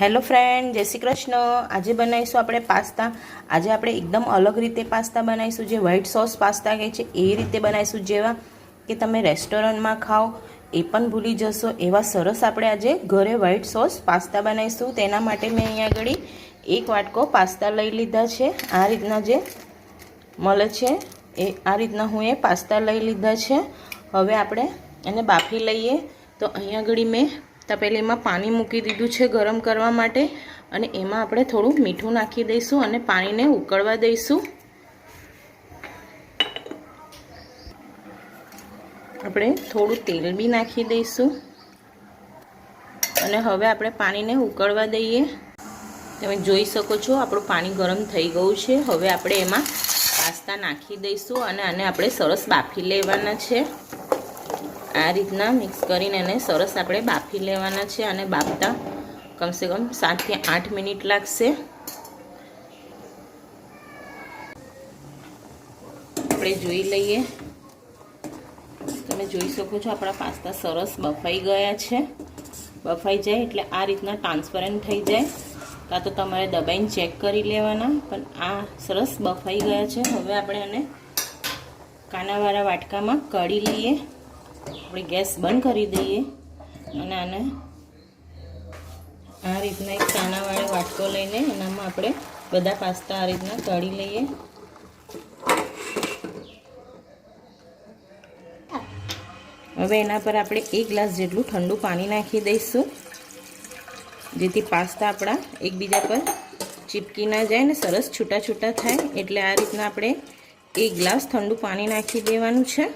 Hello friend, જય શ્રી કૃષ્ણ. આજે બનાવીશું આપણે પાસ્તા. આજે આપણે એકદમ અલગ રીતે પાસ્તા બનાવીશું. જે વ્હાઈટ સોસ પાસ્તા કહે છે, એ રીતે બનાવીશું. જેવા કે તમે રેસ્ટોરન્ટમાં ખાઓ, એ પણ ભૂલી જશો. એવા સરસ આપણે આજે ઘરે વ્હાઈટ સોસ પાસ્તા બનાવીશું. તેના માટે મેં અહીંયા આગળ એક વાટકો પાસ્તા લઈ લીધા છે. આ રીતના જે મળે છે, એ આ રીતના હું એ પાસ્તા લઈ લીધા છે. હવે આપણે એને બાફી લઈએ. તો અહીંયા આગળ મેં તપેલીમાં પાણી મૂકી દીધું છે ગરમ કરવા માટે અને એમાં આપણે થોડું મીઠું નાખી દઈશું અને પાણીને ઉકળવા દઈશું. આપણે થોડું તેલ બી નાખી દઈશું. અને હવે આપણે પાણીને ઉકળવા દઈએ. તમે જોઈ શકો છો આપણું પાણી ગરમ થઈ ગયું છે. હવે આપણે એમાં પાસ્તા નાખી દઈશું અને આને આપણે સરસ બાફી લેવાના છે. આ રીતના મિક્સ કરીને એને સરસ આપણે બાફી લેવાના છે અને બાફતા કમસે કમ સાતથી આઠ મિનિટ લાગશે. આપણે જોઈ લઈએ. તમે જોઈ શકો છો આપણા પાસ્તા સરસ બફાઈ ગયા છે. બફાઈ જાય એટલે આ રીતના ટ્રાન્સપરન્ટ થઈ જાય. કાં તો તમારે દબાઈને ચેક કરી લેવાના, પણ આ સરસ બફાઈ ગયા છે. હવે આપણે એને કાનાવાળા વાટકામાં કાઢી લઈએ. આપણે ગેસ બંધ કરી દઈએ. અને આને આ રીતના એક કાણાવાળો વાટકો લઈને એનામાં આપણે બધા પાસ્તા આ રીતના તળી લઈએ. હવે એના પર આપણે એક ગ્લાસ જેટલું ઠંડુ પાણી નાખી દઈશું. જેથી પાસ્તા આપણા એકબીજા પર ચીપકી ના જાય ને સરસ છૂટા છૂટા થાય. એટલે આ રીતના આપણે એક ગ્લાસ ઠંડુ પાણી નાખી દેવાનું છે.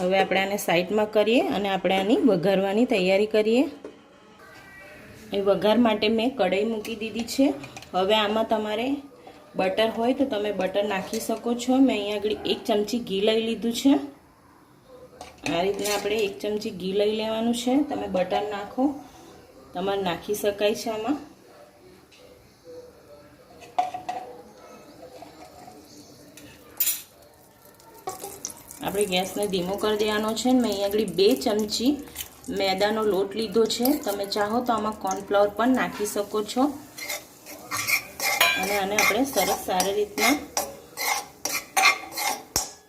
હવે આપણે આને સાઈડમાં કરીએ અને આપણે આની વઘારવાની તૈયારી કરીએ. એ વઘાર માટે મેં કઢાઈ મૂકી દીધી છે. હવે આમાં તમારે બટર હોય તો તમે બટર નાખી શકો છો. મેં અહીંયા આગળ એક ચમચી ઘી લઈ લીધું છે. આ રીતના આપણે એક ચમચી ઘી લઈ લેવાનું છે. તમે બટર નાખો. તમારે નાખી શકાય છે આમાં. આપણે ગેસને ધીમો કરી દેવાનો છે. મેં અહીંયા આગળ બે ચમચી મેદાનો લોટ લીધો છે. તમે ચાહો તો આમાં કોર્નફ્લાવર પણ નાખી શકો છો. અને આને આપણે સરસ સારી રીતના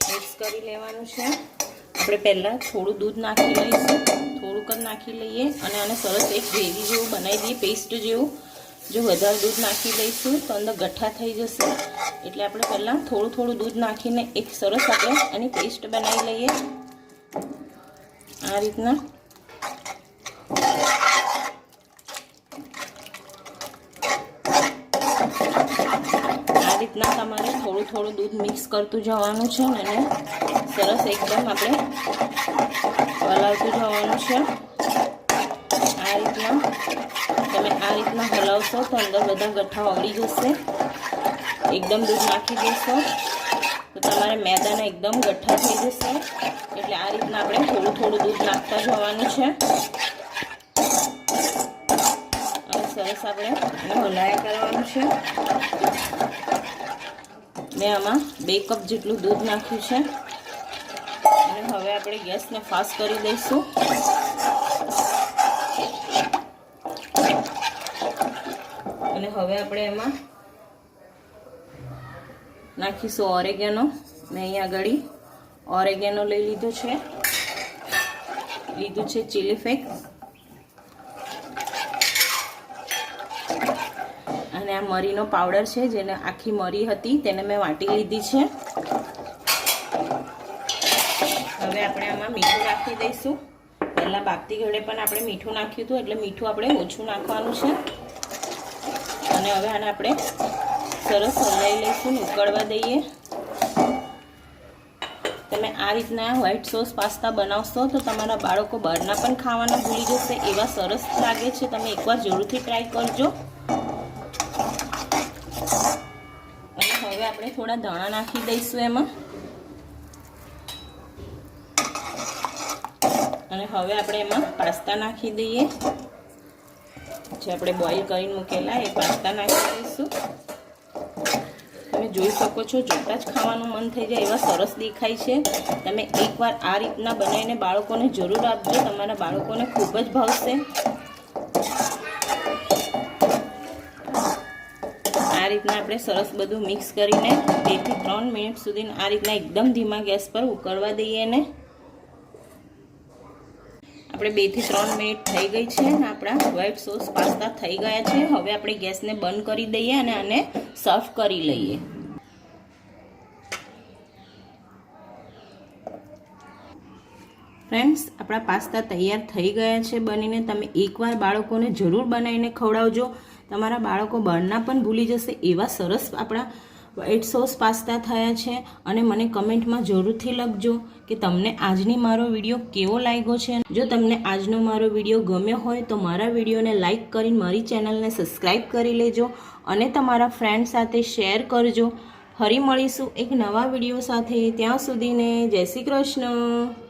મિક્સ કરી લેવાનું છે. આપણે પહેલાં થોડું દૂધ નાખી લઈશું. થોડુંક જ નાખી લઈએ અને આને સરસ એક ગ્રેવી જેવું બનાવી દઈએ, પેસ્ટ જેવું. જો વધારે દૂધ નાખી દઈશું તો અંદર ગઠ્ઠા થઈ જશે. એટલે આપણે પહેલાં થોડું થોડું દૂધ નાખીને એક સરસ આપણે એની પેસ્ટ બનાવી લઈએ. આ રીતના. આ રીતના તમારે થોડું થોડું દૂધ મિક્સ કરતું જવાનું છે અને સરસ એકદમ આપણે હલાવતું જવાનું છે. રીતના તમે આ રીતના હલાવશો તો અંદર બધા ગઠ્ઠા ઓગળી જશે. એકદમ દૂધ નાખી દેશો. તો તમારે મેદાના એકદમ ગઠ્ઠા થઈ જશે. એટલે આ રીતના આપણે થોડું થોડું દૂધ નાખતા જવાનું છે. અને સરસ આપણે એને હલાયા કરવાનું છે. મેં આમાં બે કપ જેટલું દૂધ નાખ્યું છે. અને હવે આપણે ગેસને ફાસ્ટ કરી દઈશું. હવે આપણે એમાં નાખીશું ઓરેગેનો. મેં અહીંયા આગળ ઓરેગેનો લઈ લીધો છે. લીધું છે ચીલી ફેક અને આ મરીનો પાવડર છે, જેને આખી મરી હતી, તેને મેં વાટી લીધી છે. હવે આપણે આમાં મીઠું નાખી દઈશું. પહેલાં બાપતી ઘડે પણ આપણે મીઠું નાખ્યું હતું, એટલે મીઠું આપણે ઓછું નાખવાનું છે. અને હવે આને આપણે સરસ હલાવી લઈશું, ઉકળવા દઈએ. તમે આ રીતના વ્હાઈટ સોસ પાસ્તા બનાવશો તો તમારા બાળકો બહારના પણ ખાવાના ભૂલી જશે. એવા સરસ લાગે છે, તમે એકવાર જરૂરથી ટ્રાય કરજો. અને હવે આપણે થોડા ધાણા નાખી દઈશું એમાં. અને હવે આપણે એમાં પાસ્તા નાખી દઈએ. જે આપણે બોઇલ કરીને મૂકેલા એ પાસ્તા નાખી દઈશું. તમે જોઈ શકો છો, જોતાં જ ખાવાનું મન થઈ જાય એવા સરસ દેખાય છે. તમે એકવાર આ રીતના બનાવીને બાળકોને જરૂર આપજો, તમારા બાળકોને ખૂબ જ ભાવશે. આ રીતના આપણે સરસ બધું મિક્સ કરીને બેથી ત્રણ મિનિટ સુધી આ રીતના એકદમ ધીમા ગેસ પર ઉકળવા દઈએ ને. આપણે બેથી ત્રણ મિનિટ થઈ ગઈ છે અને આપણા વ્હાઈટ સોસ પાસ્તા થઈ ગયા છે. હવે આપણે ગેસને બંધ કરી દઈએ અને આને સર્વ કરી લઈએ. ફ્રેન્ડ્સ આપણા પાસ્તા તૈયાર થઈ ગયા છે. બનીને તમે એકવાર બાળકોને જરૂર બનાવીને ખવડાવજો. તમારા બાળકો બહારના પણ ભૂલી જશે એવા સરસ આપણા વ્હાઈટ સોસ પાસ્તા થયા છે અને મને કમેન્ટમાં જરૂરથી લખજો કે તમને આજની મારો વીડિયો કેવો લાગ્યો છે. જો તમને આજનો મારો વીડિયો ગમ્યો હોય તો મારા વિડીયોને લાઇક કરીને મારી ચેનલને સબસ્ક્રાઈબ કરી લેજો અને તમારા ફ્રેન્ડ સાથે શેર કરજો. ફરી મળીશું એક નવા વીડિયો સાથે. ત્યાં સુધીને જય શ્રી કૃષ્ણ.